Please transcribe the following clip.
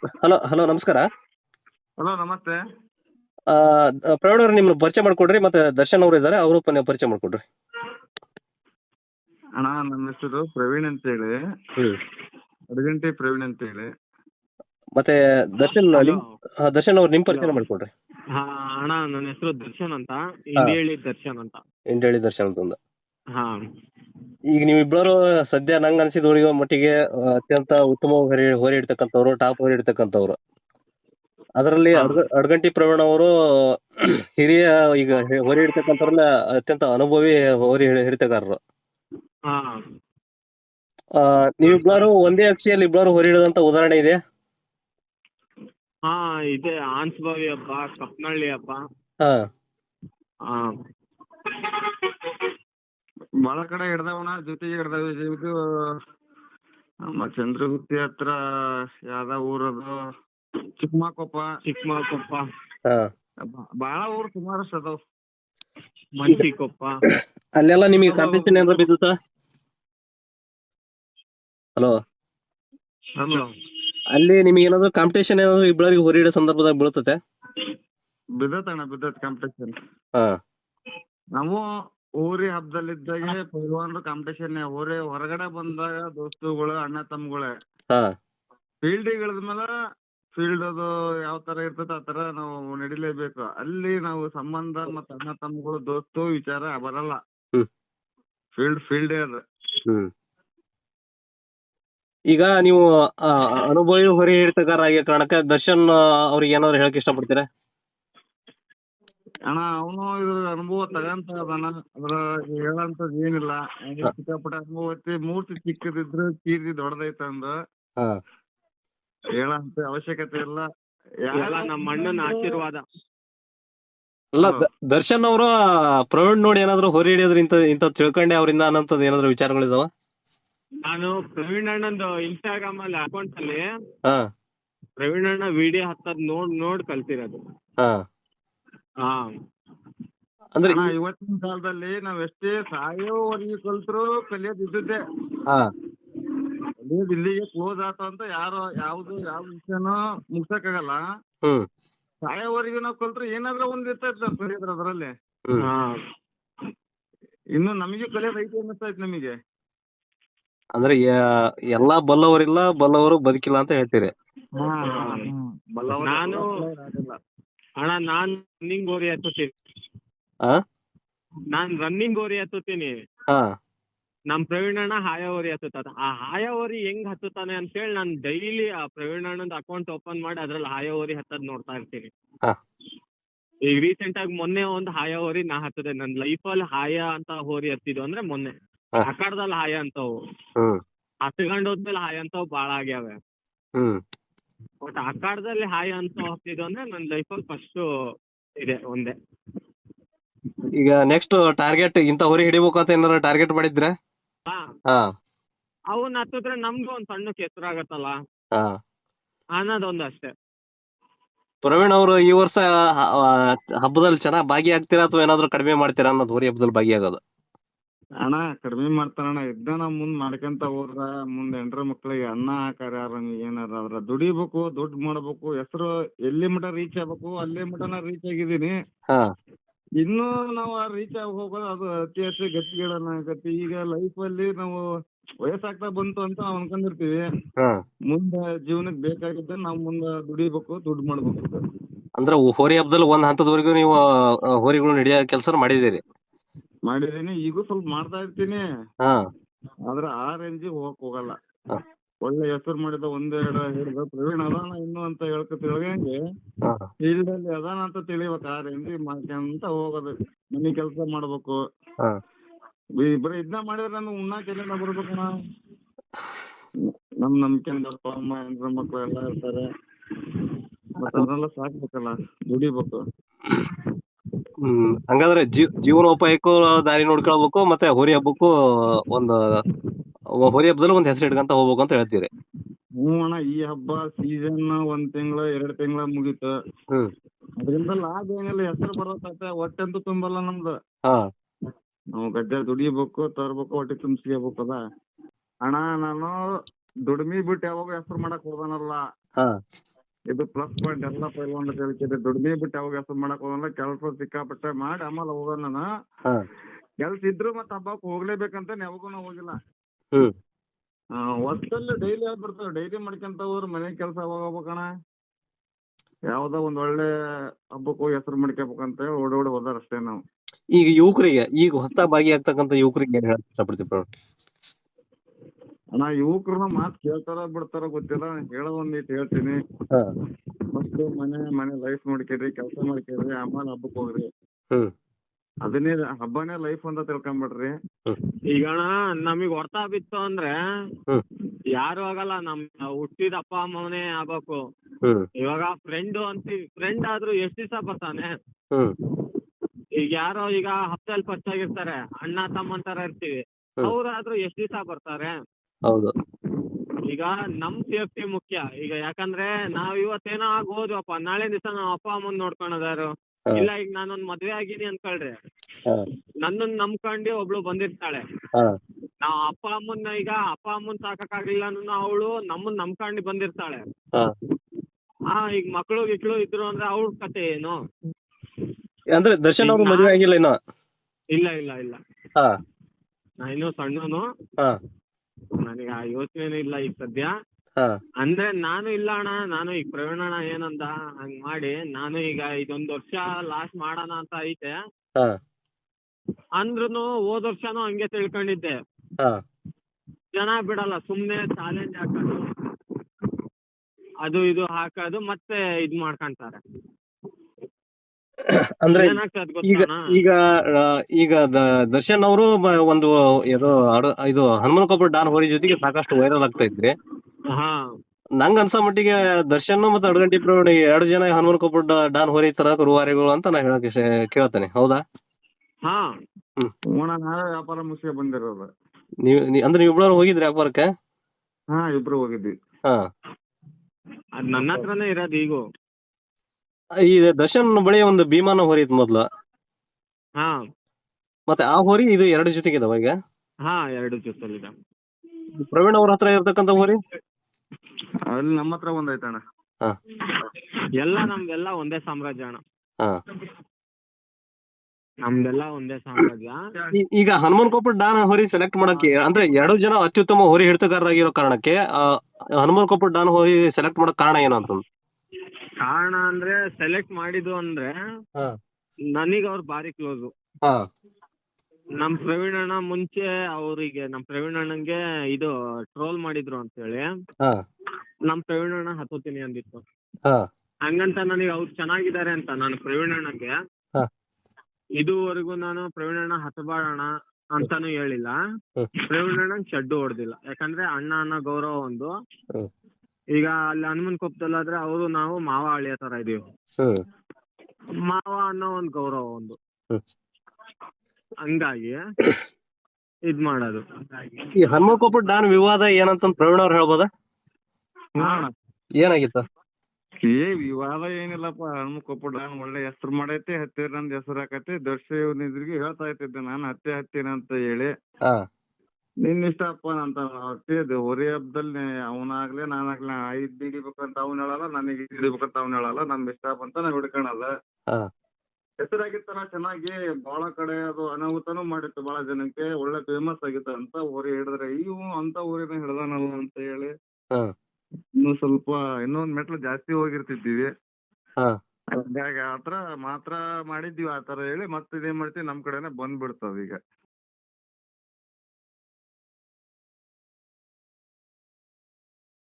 Hello hello ನಮಸ್ಕಾರ. Hello ನಮಸ್ತೆ. ಪ್ರವೀಣ್ ಅವ್ರು ನಿಮ್ನ ಪರಿಚಯ ಮಾಡ್ಕೊಡ್ರಿ ಮತ್ತೆ ದರ್ಶನ್ ಅವರು ಇದ್ದಾರೆ ಅವರು ನೀವು ಪರಿಚಯ ಮಾಡ್ಕೊಡ್ರಿ. ಅಣ್ಣ ನನ್ನ ಹೆಸರು ಪ್ರವೀಣ್ ಅಂತ ಹೇಳಿ. ಹ್ಮ್. ಅಡಗಂಟಿ ಪ್ರವೀಣ್ ಅಂತ ಹೇಳಿ. ಮತ್ತೆ ದರ್ಶನ್ ನಿಮ್ ದರ್ಶನ್ ಅವ್ರು ನಿಮ್ ಪರಿಚಯ ಮಾಡ್ಕೊಡ್ರಿ. ಹಾ ಅಣ್ಣ ನನ್ನ ಹೆಸರು ದರ್ಶನ್ ಅಂತ. ಇಂಡಿಯಳಿ ದರ್ಶನ್ ಅಂತ. ಇಂಡೇಳಿ ದರ್ಶನ್ ಅಂತ ಹಾ. ಈಗ ನೀವಿಬ್ಬರು ಸದ್ಯ ನಂಗ್ ಅನ್ಸಿದ ಹುಡುಗ ಮಟ್ಟಿಗೆ ಆ, ಅತ್ಯಂತ ಉತ್ತಮವಾಗಿ ಹೊರಿ ಹೊರಿ ಇಡ್ತಕ್ಕಂಥವ್ರು ಟಾಪ್ ಹೊರಿ ಇಡ್ತಕ್ಕಂಥವ್ರು ಅದರಲ್ಲಿ. ಅಡ್ಗ- ಅಡ್ಗಂಟಿ ಪ್ರವೀಣ್ ಅವರು ಹಿರಿಯ ಈಗ ಹೆ- ಹೊರಿ ಅತ್ಯಂತ ಅನುಭವಿ ಹೊರಿ ಹಿಡಿ- ಹಿಡಿತಗಾರರು. ಆ ಆ, ನೀವಿಬ್ಬರು ಒಂದೇ ಅಕ್ಷಿಯಲ್ಲಿ ಇಬ್ಬರು ಹೊರಿ ಹಿಡಿದಂತ ಉದಾಹರಣೆ ಇದೆ? ಹಾ ಇದೆ. ಆನ್ಸ್ಬಾವಿ ಹಬ್ಬ ಕಪ್ನಳ್ಳಿ ಹಬ್ಬ. ಹಾ. ಹಾ ಬಹಳ ಕಡೆ ಹಿಡ್ದವಣ ಜೊತೆಗೆ ಹಿಡ್ದವ ಇದು ನಮ್ಮ ಚಂದ್ರಗುತ್ತಿ ಹತ್ರ ಯಾವ್ದ ಊರದು? ಚಿಕ್ಕಮಾಕೊಪ್ಪ ಚಿಕ್ಕಮಾಕೊಪ್ಪ ಹಾ. ಬಾಳ ಬಹಳ ಊರು ಸುಮಾರಷ್ಟು ಅದಾವ. ಮಂಚಿಕೊಪ್ಪ. ಅಲ್ಲೆಲ್ಲ ನಿಮಗೆ ಕಾಂಪಿಟೇಷನ್ ಏನಾದ್ರು ಬಿದ್ದುತ್ತಾ? ಹಲೋ. ಹಲೋ. ಅಲ್ಲಿ ನಿಮಗೆ ಏನಾದ್ರು ಕಾಂಪಿಟೇಷನ್ ಏನಾದ್ರು ಇಬ್ಬರಿಗೆ ಹೊರಿಡೋ ಸಂದರ್ಭದಾಗ ಬೀಳ್ತತೆ? ಬಿದ್ದತಣ್ಣ ಬಿದ್ದತ್ ಕಾಂಪಿಟೇಷನ್ ಹಾ. ನಾವು ಊರಿ ಹಬ್ಬದಲ್ಲಿದ್ದಾಗೆ ಪೈಲ್ವಾನ್ರು ಕಾಂಪಿಟೇಷನ್ ಊರಿ ಹೊರಗಡೆ ಬಂದಾಗ ದೋಸ್ತುಗಳು ಅಣ್ಣ ತಮ್ಮಗಳೇ. ಹಾ. ಫೀಲ್ಡಿಗೆ ಇಳಿದ್ಮೇಲೆ ಫೀಲ್ಡ್ ಅದು ಯಾವ ತರ ಇರ್ತೈತೆ ಆ ತರ ನಾವು ನಡಿಲೇಬೇಕು. ಅಲ್ಲಿ ನಾವು ಸಂಬಂಧ ಮತ್ತ ಅಣ್ಣ ತಮ್ಮಗಳು ದೋಸ್ತು ವಿಚಾರ ಬರಲ್ಲ. ಫೀಲ್ಡ್ ಫೀಲ್ಡ್ ಫೀಲ್ಡೇ ಅದ. ಹ್ಮ್. ಈಗ ನೀವು ಆ, ಅನುಭವಿ ಹೊರಿ ಹಿಡಿತಗಾರ ಆಗಿರೋ ಕಾರಣಕ್ಕೆ ದರ್ಶನ್ ಅವ್ರಿಗೆ ಏನಾದ್ರು ಹೇಳಕ್ ಇಷ್ಟಪಡ್ತೀರಾ? ಅಣ್ಣ ಅವನು ಇದ್ರ ಅನುಭವ ತಗಂತ ಅದಾನ ಅದ್ರ ಹೇಳಂತದ್ ಏನಿಲ್ಲ. ಅವ್ನಿಗೆ ಸಿಕ್ಕಾಪಟ್ಟೆ ಅನುಭವ ಐತಿ. ಮೂರ್ತಿ ಚಿಕ್ಕದಿದ್ರು ಕೀರ್ತಿ ದೊಡ್ಡದೈತೆ ಅಂದ ಹಾ. ಹೇಳಂತ ಅವಶ್ಯಕತೆ ಇಲ್ಲ. ಎಲ್ಲ ನಮ್ಮ ಅಣ್ಣನ ಆಶೀರ್ವಾದ. ಅಲ್ಲ ದ- ದರ್ಶನ್ ಅವರು ಪ್ರವೀಣ್ ನೋಡಿ ಏನಾದ್ರು ಹೊರ ಹಿಡಿಯೋದ್ರ ಇಂತ ಇಂತ ತಿಳ್ಕೊಂಡೆ ಅವರಿಂದ ಅನ್ನಂತದ್ ಏನಾದ್ರು ವಿಚಾರಗಳಿದಾವ? ನಾನು ಪ್ರವೀಣ್ ಅಣ್ಣಂದು ಇನ್ಸ್ಟಾಗ್ರಾಮ್ ಅಲ್ಲಿ ಅಕೌಂಟ್ ಅಲ್ಲಿ ಹಾ. ಪ್ರವೀಣ್ ಅಣ್ಣ ವಿಡಿಯೋ ಹತ್ತದ್ ನೋಡ್ ನೋಡ್ ಕಲ್ತಿರೋದು. ಹಾ. ಹಾ. ಅಂದ್ರೆ ಅಣ್ಣ, ಇವತ್ತಿನ ಕಾಲದಲ್ಲಿ ನಾವ್ ಎಷ್ಟೇ ಸಾಯೋವರೆಗೆ ಕಲ್ತ್ರು ಕಲಿಯೋದ್ ಇದ್ದದ್ದೇ. ಹಾ. ಕಲಿಯೋದ್ ಇಲ್ಲಿಗೆ ಕ್ಲೋಸ್ ಆತ ಅಂತ ಯಾರು ಯಾವ್ದು ಯಾವ ವಿಷಯನೂ ಮುಗ್ಸಕ್ಕಾಗಲ್ಲ. ಹ್ಮ್. ಸಾಯೋವರೆಗೂ ನಾವ್ ಕಲ್ತ್ರು ಏನಾದ್ರೂ ಒಂದ್ ಇರ್ತೈತೆ ಕಲಿಯೋದ್ರ ಅದ್ರಲ್ಲಿ. ಹ್ಮ್. ಹಾ. ಇನ್ನು ನಮಗೆ ಕಲಿಯೋದ್ ಐತಿ ಅನ್ನಿಸ್ತೈತಿ ನಮಗೆ. ಅಂದ್ರೆ ಯ- ಎಲ್ಲಾ ಬಲ್ಲವರಿಲ್ಲ ಬಲ್ಲವರು ಬದುಕಿಲ್ಲ ಅಂತ ಹೇಳ್ತೀರಿ. ನಾನು ಅಣ್ಣ ನಾನ್ ರನ್ನಿಂಗ್ ಗೋರಿ ಹತ್ತುತ್ತೀನಿ. ಆ? ನಾನ್ ರನ್ನಿಂಗ್ ಗೋರಿ ಹತ್ತುತ್ತೀನಿ. ಹಾ. ನಮ್ ಪ್ರವೀಣ್ ಅಣ್ಣ ಹಾಯ ಓರಿ ಹತ್ತುತ್ತ ಆ ಓರಿ ಹೆಂಗ್ ಹತ್ತುತ್ತಾನೆ ಅಂತೇಳಿ ನಾನು ಡೈಲಿ ಆ ಪ್ರವೀಣ್ ಅಣ್ಣಂದ್ ಅಕೌಂಟ್ ಓಪನ್ ಮಾಡಿ ಅದ್ರಲ್ಲಿ ಓರಿ ಹತ್ತದ್ ನೋಡ್ತಾ ಇರ್ತೀನಿ. ಹಾ. ಈಗ ರೀಸೆಂಟ್ ಆಗಿ ಮೊನ್ನೆ ಒಂದು ಓರಿ ನಾ ಹತ್ತದೆ. ನನ್ ಲೈಫಲ್ಲಿ ಹಾಯ ಅಂತ ಹೋರಿ ಹತ್ತಿದ್ದು ಅಂದ್ರೆ ಮೊನ್ನೆ. ಹಾ. ಹಾಯಾ ಹಾಯ ಅಂತವು. ಹ್ಮ್. ಹತ್ಕೊಂಡ್ ಹೋದ್ಮೇಲೆ ಹಾಯ ಅಂತವು ಬಾಳ ಆಗ್ಯಾವೆ. ಹ್ಮ್. ಬಟ್ ಆಕಾರದಲ್ಲಿ ಹಾಯ ಅಂತ ಹೋಗ್ತಿದ್ದು ಅಂದ್ರೆ ನನ್ನ ಅಲ್ಲಿ ಫಸ್ಟ್ ಇದೆ ಒಂದೇ. ಈಗ ನೆಕ್ಸ್ಟ್ ಟಾರ್ಗೆಟ್ ಇಂತ ಹೊರಿ ಹಿಡಿಬೇಕು ಅಂತ ಏನಾರ ಟಾರ್ಗೆಟ್ ಮಾಡಿದ್ರೆ? ಹಾ. ಹಾ. ಅವನ್ನ ಹತ್ತಿದ್ರೆ ನಮ್ಗೂ ಒಂದ್ ಸಣ್ಣ ಕೆಸರಾಗತ್ತಲ್ಲ ಹಾ. ಅನ್ನೋದೊಂದು ಅಷ್ಟೇ. ಪ್ರವೀಣ್ ಅವರು ಈ ವರ್ಷ ಆ, ಹಬ್ಬದಲ್ಲಿ ಚೆನ್ನಾಗಿ ಭಾಗಿಯಾಗ್ತೀರಾ ಅಥವಾ ಏನಾದ್ರು ಕಡಿಮೆ ಮಾಡ್ತೀರಾ ಅನ್ನೋದು ಹೋರಿ ಹಬ್ಬದಲ್ಲಿ ಭಾಗಿಯಾಗೋದು? ಅಣ್ಣ ಕಡಿಮೆ ಮಾಡ್ತಾರಣ್ಣ ಇದ್ದ ನಾವ್ ಮುಂದ್ ಮಾಡ್ಕೊಂತ ಹೋದ್ರ ಮುಂದ್ ಹೆಂಡ್ರ ಮಕ್ಳಿಗೆ ಅನ್ನ ಹಾಕಾರ ಏನಾರ ಅದ್ರ ದುಡಿಬೇಕು ದುಡ್ಡು ಮಾಡ್ಬೇಕು ಹೆಸರು ಎಲ್ಲಿ ಮಟ ರೀಚ್ ಆಗ್ಬೇಕು ಅಲ್ಲೇ ಮಟನ ರೀಚ್ ಆಗಿದೀನಿ ಇನ್ನೂ ಇನ್ನು ಆ ರೀಚ್ ಆಗಿ ಹೋಗೋದು ಅದು ಅತಿ ಹೆಚ್ಚು ಗತಿಗಳನ್ನ ಗತಿ ಈಗ ಲೈಫ್ ಅಲ್ಲಿ ನಾವು ವಯಸ್ಸಾಗ್ತಾ ಬಂತು ಅಂತ ನಾವ್ ಅನ್ಕೊಂಡಿರ್ತೀವಿ. ಮುಂದ ಜೀವನಕ್ಕೆ ಬೇಕಾಗಿದ್ದ ನಾವ್ ಮುಂದ ದುಡಿಬೇಕು ದುಡ್ಡು ಮಾಡ್ಬೇಕು. ಅಂದ್ರೆ ಹೋರಿ ಹಬ್ಬದಲ್ಲಿ ಒಂದ್ ಹಂತದವರೆಗೂ ನೀವು ಹೋರಿಗಳು ನಡೆಯೋ ಹಿಡಿಯೋ ಕೆಲಸ ಮಾಡಿದಿರಿ ಮಾಡಿದೀನಿ ಈಗೂ ಸ್ವಲ್ಪ ಮಾಡ್ತಾ ಇರ್ತೀನಿ. ಹಾ. ಆದ್ರೆ ಆ ರೇಂಜಿಗೆ ಹೋಗಕ್ ಹೋಗಲ್ಲ. ಹಾ. ಒಳ್ಳೆ ಹೆಸರು ಮಾಡಿದ ಒಂದೆರಡು ಹಿಡಿದ ಪ್ರವೀಣ್ ಅದಾನ ಇನ್ನು ಅಂತ ಹೇಳ್ಕೊ ತಿಳ್ಗಂಗೆ ಹಾ. ಅದಾನ ಅಂತ ತಿಳಿಬೇಕು ಆ ರೇಂಜಿಗೆ ಮಾಡ್ಕೊಂತ ಹೋಗೋದು. ಮನಿ ಕೆಲಸ ಮಾಡ್ಬೇಕು. ಹಾ. ಇದ್ನ ಬರೀ ಇದನ್ನ ಮಾಡಿದ್ರೆ ನಮ್ಗೆ ಉಣ್ಣಾಕ್ ಎಲ್ಲಿಂದ ಬರ್ಬೇಕಣ್ಣ. ನಮ್ ನಂಬಿಕೆ ಅಪ್ಪ ಅಮ್ಮ ಹೆಂಡ್ರ ಮಕ್ಳು ಎಲ್ಲ ಇರ್ತಾರೆ. ಮತ್ತೆ ಅವ್ರನ್ನೆಲ್ಲ ಸಾಕ್ಬೇಕಲ್ಲ ದುಡಿಬೇಕು. ಹ್ಮ್. ಹಂಗಾದ್ರೆ ಜೀವ್ ಜೀವನೋಪಾಯಕ್ಕೂ ದಾರಿ ನೋಡ್ಕೊಳ್ಬೇಕು ಮತ್ತೆ ಹೋರಿ ಹಬ್ಬಕ್ಕೂ ಒಂದು ಹೋರಿ ಹಬ್ಬದಲ್ಲಿ ಒಂದ್ ಹೆಸರು ಇಟ್ಕೊಂತ ಹೋಗ್ಬೇಕು ಅಂತ ಹೇಳ್ತೀರಿ. ಹ್ಞೂ ಅಣ್ಣ ಈ ಹಬ್ಬ ಸೀಸನ್ ಒಂದ್ ತಿಂಗಳ ಎರಡ್ ತಿಂಗಳ ಮುಗಿತ. ಹ್ಮ್. ಅದ್ರಿಂದ ಲಾಭ ಏನಿಲ್ಲ ಹೆಸರು ಬರತ್ತೆ ಹೊಟ್ಟೆಂತೂ ತುಂಬಲ್ಲ ನಮ್ದು. ಹಾ. ನಾವು ಗದ್ದೆ ದುಡಿಬೇಕು ತರ್ಬೇಕು ಹೊಟ್ಟೆ ತುಂಬಿಸ್ಕೋಬೇಕದ ಅಣ್ಣ ನಾನು ದುಡಿಮಿ ಬಿಟ್ಟು ಯಾವಾಗ ಹೆಸರು ಮಾಡಕ್ ಹೋಗೋನಲ್ಲ ಹಾ. ಇದು ಪ್ಲಸ್ ಪಾಯಿಂಟ್ ಎಲ್ಲ ಪೈಲ್ವಾನ್ ಹೇಳ್ತಿದ್ದೆ. ದುಡಿಮೆ ಬಿಟ್ಟು ಯಾವಾಗ ಹೆಸರು ಮಾಡಕ್ ಹೋಗಲ್ಲ. ಕೆಲಸ ಸಿಕ್ಕಾಪಟ್ಟೆ ಮಾಡಿ ಆಮೇಲೆ ಹೋಗೋಣ ಕೆಲ್ಸ ಇದ್ರು ಮತ್ತೆ ಹಬ್ಬಕ್ಕೆ ಹೋಗ್ಲೇಬೇಕಂತ ಯಾವಾಗೂ ಹೋಗಿಲ್ಲ. ಒಟ್ಟಲ್ಲಿ ಡೈಲಿ ಬರ್ತಾವೆ ಡೈಲಿ ಮಾಡ್ಕೊಂತ ಹೋದ್ರೆ ಮನೆ ಕೆಲಸ ಯಾವಾಗ ಹೋಗ್ಬೇಕಣ್ಣ ಯಾವ್ದೋ ಒಂದ್ ಒಳ್ಳೆ ಹಬ್ಬಕ್ಕೆ ಹೋಗಿ ಹೆಸರು ಮಾಡ್ಕೋಬೇಕಂತ ಹೇಳಿ ಓಡಿ ಓಡಿ ಹೋದಾರ ಅಷ್ಟೇ ನಾವು. ಈಗ ಯುವಕರಿಗೆ ಈಗ ಹೊಸ ಭಾಗಿಯಾಗ್ತಕ್ಕಂಥ ಯುವಕರಿಗೆ ಏನ್ ಹೇಳಕ್ ಇಷ್ಟಪಡ್ತೀವಿ ಅಣ್ಣ ಯುವಕರನ್ನ ಮಾತ್ ಕೇಳ್ತಾರ ಬಿಡ್ತಾರ ಗೊತ್ತಿಲ್ಲ. ಹೇಳೋದ್ ಒಂದ್ ಇಟ್ ಹೇಳ್ತೀನಿ. ಫಸ್ಟ್ ಮನೆ ಮನೆ ಲೈಫ್ ನೋಡ್ಕೇರಿ ಕೆಲಸ ಮಾಡ್ಕೇರಿ ಆಮೇಲೆ ಹಬ್ಬಕ್ಕೆ ಹೋಗ್ರಿ. ಹ್ಮ್. ಅದನ್ನೇ ಹಬ್ಬನೇ ಲೈಫ್ ಅಂತ ತಿಳ್ಕೊಂಬಿಡ್ರಿ. ಈಗ ಅಣ್ಣಾ ನಮಗ್ ಹೊಡ್ತಾ ಬಿತ್ತು ಅಂದ್ರೆ ಯಾರು ಆಗಲ್ಲ ನಮ್ ಹುಟ್ಟಿದ ಅಪ್ಪ ಅಮ್ಮನೇ ಆಗ್ಬೇಕು. ಇವಾಗ ಫ್ರೆಂಡ್ ಅಂತೀವಿ ಫ್ರೆಂಡ್ ಆದ್ರೂ ಎಷ್ಟ್ ದಿವಸ ಬರ್ತಾನೆ? ಹ್ಮ್. ಈಗ ಯಾರೋ ಈಗ ಹತ್ತಲ್ಲಿ ಪರಿಚಯ ಆಗಿರ್ತಾರೆ ಅಣ್ಣ ತಮ್ಮ ತರ ಇರ್ತೀವಿ. ಅವ್ರಾದ್ರೂ ಎಷ್ಟ್ ದಿವಸ ಬರ್ತಾರೆ? ಹೌದು. ಈಗ ನಮ್ ಸೇಫ್ಟಿ ಮುಖ್ಯ. ಈಗ ಯಾಕಂದ್ರೆ ನಾವ್ ಇವತ್ತೇನೋ ಆಗ್ ಹೋದ್ವಪ್ಪ ನಾಳೆ ದಿವಸ ನಾವ್ ಅಪ್ಪ ಅಮ್ಮನ್ ನೋಡ್ಕೊಳೋದಾರು ಹಾ. ಇಲ್ಲ ಈಗ ನಾನೊಂದ್ ಮದ್ವೆ ಆಗಿನಿ ಅನ್ಕೊಳ್ರಿ. ಹಾ. ನನ್ನನ್ ನಂಬ್ಕೊಂಡಿ ಒಬ್ಳು ಬಂದಿರ್ತಾಳೆ. ಹಾ. ನಾವ್ ಅಪ್ಪ ಅಮ್ಮನ್ ಈಗ ಅಪ್ಪ ಅಮ್ಮನ್ ಸಾಕಕ್ಕಾಗ್ಲಿಲ್ಲ ಅನ್ನೋ ಅವಳು ನಮ್ಮನ್ ನಂಬ್ಕೊಂಡು ಬಂದಿರ್ತಾಳೆ. ಹಾ. ಆ ಈಗ ಮಕ್ಳು ಗಿಕ್ಳು ಇದ್ರು ಅಂದ್ರೆ ಅವ್ರ ಕತೆ ಏನು? ಅಂದ್ರೆ ದರ್ಶನ್ ಅವ್ರು ಮದುವೆ ಆಗಿಲ್ಲ ಇನ್ನ? ಇಲ್ಲ ಇಲ್ಲ ಇಲ್ಲ. ಹಾ. ನಾ ಇನ್ನೂ ಸಣ್ಣನು ಹಾ. ನನಗೆ ಆ ಯೋಚನೆನೂ ಇಲ್ಲ ಈಗ ಸದ್ಯ. ಹಾ. ಅಂದ್ರೆ ನಾನು ಇಲ್ಲ ಅಣ್ಣ ನಾನು ಈಗ ಪ್ರವೀಣ್ ಅಣ್ಣ ಏನಂದ ಹಂಗ್ ಮಾಡಿ ನಾನು ಈಗ ಇದೊಂದ್ ವರ್ಷ ಲಾಸ್ಟ್ ಮಾಡೋಣ ಅಂತ ಐತೆ. ಹಾ. ಅಂದ್ರುನು ಹೋದ್ ವರ್ಷನೂ ಹಂಗೆ ತಿಳ್ಕೊಂಡಿದ್ದೆ. ಹಾ. ಜನ ಬಿಡಲ್ಲ ಸುಮ್ನೆ ಚಾಲೆಂಜ್ ಹಾಕೋದು. ಅದು ಇದು ಹಾಕೋದು ಮತ್ತೆ ಇದ್ ಮಾಡ್ಕೊಂತಾರೆ. ಅಂದ್ರೆ ಈಗ ಈಗ ಈಗ ದರ್ಶನ್ ಅವರು ಒಂದು ಇದು ಇದು ಹನುಮನ್ ಹನುಮನಕೊಪ್ಪ ಡಾನ್ ಹೋರಿ ಜೊತೆಗೆ ಸಾಕಷ್ಟು ವೈರಲ್ ಆಗ್ತಾ ಇದ್ರಿ. ನಂಗ್ ಅನ್ಸೋ ಮಟ್ಟಿಗೆ ದರ್ಶನ್ ಮತ್ತೆ ಅಡ್ಗಂಟಿ ಪ್ರವೀಣ್ ಎರಡು ಜನ ಹನುಮನ್ ಕೊಪ್ಪ ಡಾನ್ ಹೋರಿ ತರ ರೂವಾರಿಗಳು ಅಂತ ನಾ ಹೇಳಕ್ ಕೇಳ್ತೇನೆ. ಹೌದಾ? ವ್ಯಾಪಾರ ಮುಗಿಸಿ ಬಂದಿರೋದು. ನೀವ್ ಅಂದ್ರೆ ಹೋಗಿದ್ರಿ ವ್ಯಾಪಾರಕ್ಕೆ? ಹಾ ಇಬ್ರು ಹೋಗಿದ್ವಿ. ಹಾ. ಅದ್ ನನ್ನ ಹತ್ರನೇ ಇರೋದು ಈಗೂ. ಈ ದರ್ಶನ್ ಬಳಿ ಒಂದು ಭೀಮಾನ ಹೊರಿ ಇತ್ತು ಮೊದ್ಲ. ಹಾ. ಮತ್ತೆ ಆ ಹೊರಿ ಇದು ಎರಡು ಜೊತೆಗಿದಾವ ಈಗ? ಹಾ ಎರಡು ಜೊತೆಲಿದೆ ಪ್ರವೀಣ್ ಅವ್ರ ಹತ್ರ ಇರತಕ್ಕಂತ ಹೊರಿ? ಅಲ್ಲಿ ನಮ್ಮ ಹತ್ರ ಒಂದ್ ಐತಣ್ಣ. ಹಾ. ಎಲ್ಲ ನಮ್ದೆಲ್ಲ ಒಂದೇ ಸಾಮ್ರಾಜ್ಯ ಅಣ್ಣ. ಹಾ. ನಮ್ದೆಲ್ಲ ಒಂದೇ ಸಾಮ್ರಾಜ್ಯ. ಈಗ ಈಗ ಕೋಪಟ್ ಡಾನ್ ಹೊರಿ ಸೆಲೆಕ್ಟ್ ಮಾಡಕ್ಕೆ ಅಂದ್ರೆ ಎರಡು ಜನ ಅತ್ಯುತ್ತಮ ಹೊರಿ ಹಿಡಿತಗಾರರಾಗಿರೋ ಕಾರಣಕ್ಕೆ ಆ, ಕೋಪಟ್ ಡಾನ್ ಹೊರಿ ಸೆಲೆಕ್ಟ್ ಮಾಡಕ್ ಕಾರಣ ಏನು ಅಂತ ಕಾರಣ ಅಂದ್ರೆ ಸೆಲೆಕ್ಟ್ ಮಾಡಿದ್ದು ಅಂದ್ರೆ ಹಾ. ನನಗ್ ಅವ್ರು ಬಾರಿ ಕ್ಲೋಸ್ ಹಾ. ನಮ್ ಪ್ರವೀಣ್ ಅಣ್ಣ ಮುಂಚೆ ಅವರಿಗೆ ನಮ್ ಪ್ರವೀಣ್ ಅಣ್ಣಂಗೆ ಇದು ಟ್ರೋಲ್ ಮಾಡಿದ್ರು ಅಂತೇಳಿ. ಹಾ. ನಮ್ ಪ್ರವೀಣ್ ಅಣ್ಣ ಹತ್ತೋತೀನಿ ಅಂದಿತ್ತು. ಹಾ. ಹಂಗಂತ ನನಗೆ ಅವ್ರು ಚೆನ್ನಾಗಿದ್ದಾರೆ ಅಂತ ನಾನು ಪ್ರವೀಣ್ ಅಣ್ಣಗೆ. ಹಾ. ಇದುವರೆಗೂ ನಾನು ಪ್ರವೀಣ್ ಅಣ್ಣ ಹತ್ತಬಾರಣ ಅಂತಾನು ಹೇಳಿಲ್ಲ. ಹ್ಮ್. ಪ್ರವೀಣ್ ಅಣ್ಣಂಗ್ ಚಡ್ಡು ಹೊಡೆದಿಲ್ಲ. ಯಾಕಂದ್ರೆ ಅಣ್ಣ ಅನ್ನೋ ಗೌರವ ಒಂದು. ಹ್ಮ್. ಈಗ ಅಲ್ಲಿ ಹನುಮನ್ ಕೊಪ್ಪದಲ್ಲಾದ್ರೆ ಅವರು ನಾವು ಮಾವ ಅಳಿಯ ತರ ಇದೀವಿ. ಹ್ಮ್. ಮಾವ ಅನ್ನೋ ಒಂದು ಗೌರವ ಒಂದು. ಹಂಗಾಗಿ ಇದ್ ಮಾಡೋದು. ಈ ಹನುಮನಕೊಪ್ಪ ಡಾನ್ ವಿವಾದ ಏನಂತ ಪ್ರವೀಣ್ ಅವ್ರು ಹೇಳ್ಬೋದ. ಏನಾಗಿತ್ತು? ಏ ವಿವಾದ ಏನಿಲ್ಲಪ್ಪ. ಹನುಮಕೊಪ್ಪ ಡಾನ್ ಒಳ್ಳೆ ಹೆಸರು ಮಾಡೈತಿ ಹತ್ತಿರ ನಂದು ಹೆಸರು ಹಾಕೈತಿ ದರ್ಶಿ ಹೇಳ್ತಾ ಇರ್ತಿದ್ದೆ ನಾನು ಹತ್ತಿ ಹತ್ತೀನಿ ಅಂತ ಹೇಳಿ. ಹಾ. ನಿನ್ ಇಷ್ಟಪ್ಪ ಅಂತ ಹತ್ತಿದ್ದು ಹೊರಿ ಹಬ್ಬದಲ್ಲಿ ಅವನಾಗ್ಲಿ ನಾನಾಗ್ಲಿ ಐದ್ ಹಿಡಿಬೇಕಂತ ಅವ್ನ್ ಹೇಳಲ್ಲ ನನಗೆ ಹಿಡಿಬೇಕಂತ ಅವ್ನ್ ಹೇಳಲ್ಲ ನಮ್ ಇಷ್ಟ ಅಂತ ನಾವ್ ಹಿಡ್ಕೊಳಲ್ಲ ಹೆಸರಾಗಿತ್ತಲ್ಲ ಚೆನ್ನಾಗಿ ಬಹಳ ಕಡೆ ಅದು ಅನಾಹುತನೂ ಮಾಡಿತ್ತು ಬಹಳ ಜನಕ್ಕೆ ಒಳ್ಳೆ ಫೇಮಸ್ ಆಗಿತ್ತು ಅಂತ ಹೋರಿ ಹಿಡಿದ್ರೆ ಇವು ಅಂತ ಊರಿನ ಹಿಡ್ದಾನಲ್ಲ ಅಂತ ಹೇಳಿ ಇನ್ನು ಸ್ವಲ್ಪ ಇನ್ನೊಂದ್ ಮೆಟ್ಲು ಜಾಸ್ತಿ ಹೋಗಿರ್ತಿದ್ದೀವಿ. ಹಂಗಾಗಿ ಆತರ ಮಾತ್ರ ಮಾಡಿದ್ವಿ ಆತರ ಹೇಳಿ ಮತ್ತೆ ಇದೇನ್ ಮಾಡ್ತೀವಿ ನಮ್ ಕಡೆನೆ ಬಂದ್ಬಿಡ್ತಾವ ಈಗ.